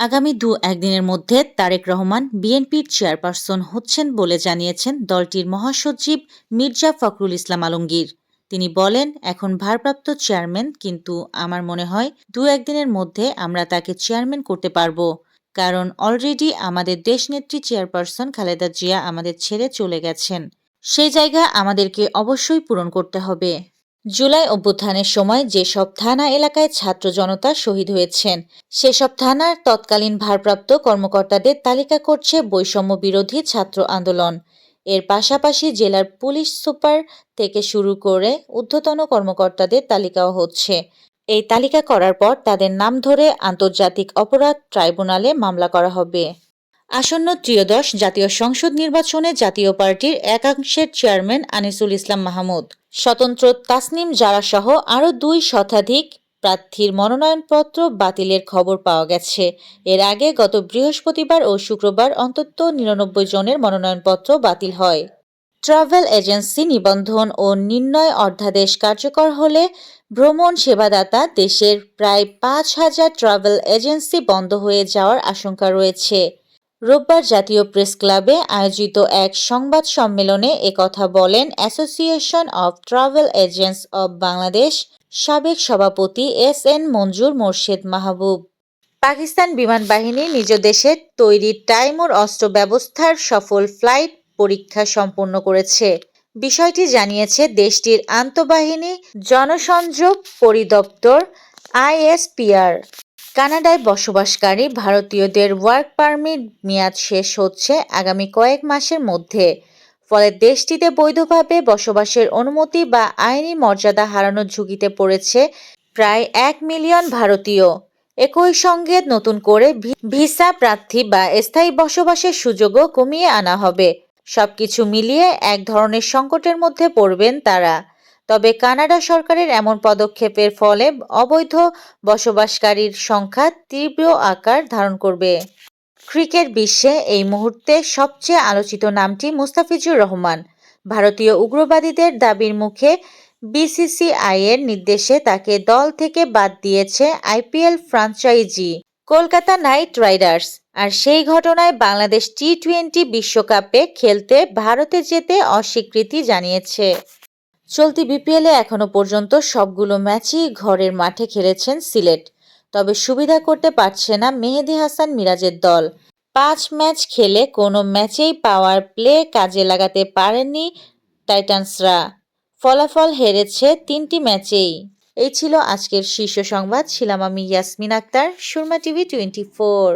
আগামী দু, একদিনের মধ্যে তারেক রহমান বিএনপির চেয়ারপারসন হচ্ছেন বলে জানিয়েছেন দলটির মহাসচিব মির্জা ফখরুল ইসলাম আলমগীর। তিনি বলেন, এখন ভারপ্রাপ্ত চেয়ারম্যান, কিন্তু আমার মনে হয় দু, একদিনের মধ্যে আমরা তাকে চেয়ারম্যান করতে পারব। কারণ অলরেডি আমাদের দেশনেত্রী চেয়ারপারসন খালেদা জিয়া আমাদের ছেড়ে চলে গেছেন। সেই জায়গা আমাদেরকে অবশ্যই পূরণ করতে হবে। জুলাই অভ্যুত্থানের সময় যেসব থানা এলাকায় ছাত্র জনতা শহীদ হয়েছেন, সেসব থানার তৎকালীন ভারপ্রাপ্ত কর্মকর্তাদের তালিকা করছে বৈষম্য বিরোধী ছাত্র আন্দোলন। এর পাশাপাশি জেলার পুলিশ সুপার থেকে শুরু করে ঊর্ধ্বতন কর্মকর্তাদের তালিকাও হচ্ছে। এই তালিকা করার পর তাদের নাম ধরে আন্তর্জাতিক অপরাধ ট্রাইব্যুনালে মামলা করা হবে। আসন্ন ত্রয়োদশ জাতীয় সংসদ নির্বাচনে জাতীয় পার্টির একাংশের চেয়ারম্যান আনিসুল ইসলাম মাহমুদ। স্বতন্ত্র তাসনিম জারা সহ আরও দুই শতাধিক প্রার্থীর মনোনয়নপত্র বাতিলের খবর পাওয়া গেছে। এর আগে গত বৃহস্পতিবার ও শুক্রবার অন্তত নিরানব্বই জনের মনোনয়নপত্র বাতিল হয়। ট্রাভেল এজেন্সি নিবন্ধন ও নির্ণয় অধ্যাদেশ কার্যকর হলে ভ্রমণ সেবাদাতা দেশের প্রায় পাঁচ হাজার ট্রাভেল এজেন্সি বন্ধ হয়ে যাওয়ার আশঙ্কা রয়েছে। রোববার জাতীয় প্রেস ক্লাবে আয়োজিত এক সংবাদ সম্মেলনে একথা বলেন association of travel agents of Bangladesh সাবেক সভাপতি এস এন মঞ্জুর মোর্শেদ মাহবুব। পাকিস্তান বিমান বাহিনী নিজ দেশে তৈরি টাইমুর অস্ত্র ব্যবস্থার সফল ফ্লাইট পরীক্ষা সম্পন্ন করেছে। বিষয়টি জানিয়েছে দেশটির আন্তঃবাহিনী জনসংযোগ পরিদপ্তর আইএসপিআর। কানাডায় বসবাসকারী ভারতীয়দের ওয়ার্ক পারমিট মেয়াদ শেষ হচ্ছে আগামী কয়েক মাসের মধ্যে। ফলে দেশটিতে বৈধভাবে বসবাসের অনুমতি বা আইনি মর্যাদা হারানোর ঝুঁকিতে পড়েছে প্রায় এক মিলিয়ন ভারতীয়। একই সঙ্গে নতুন করে ভিসা প্রার্থী বা স্থায়ী বসবাসের সুযোগও কমিয়ে আনা হবে। সবকিছু মিলিয়ে এক ধরনের সংকটের মধ্যে পড়বেন তারা। তবে কানাডা সরকারের এমন পদক্ষেপের ফলে অবৈধ বসবাসকারীর সংখ্যা তীব্র আকার ধারণ করবে। ক্রিকেট বিশ্বে এই মুহূর্তে সবচেয়ে আলোচিত নামটি মুস্তাফিজুর রহমান। ভারতীয় উগ্রবাদীদের দাবির মুখে বিসিসিআইয়ের নির্দেশে তাকে দল থেকে বাদ দিয়েছে IPL franchise, Kolkata knight riders. আর সেই ঘটনায় বাংলাদেশ টি টোয়েন্টি বিশ্বকাপে খেলতে ভারতে যেতে অস্বীকৃতি জানিয়েছে। চলতি বিপিএলে এখনও পর্যন্ত সবগুলো ম্যাচই ঘরের মাঠে খেলেছেন সিলেট। তবে সুবিধা করতে পারছে না মেহেদি হাসান মিরাজের দল। পাঁচ ম্যাচ খেলে কোনো ম্যাচেই পাওয়ার প্লে কাজে লাগাতে পারেননি টাইটান্সরা। ফলাফল হেরেছে তিনটি ম্যাচেই। এই ছিল আজকের শীর্ষ সংবাদ। ছিলাম আমি Yasmin Akter, Surma TV twenty four.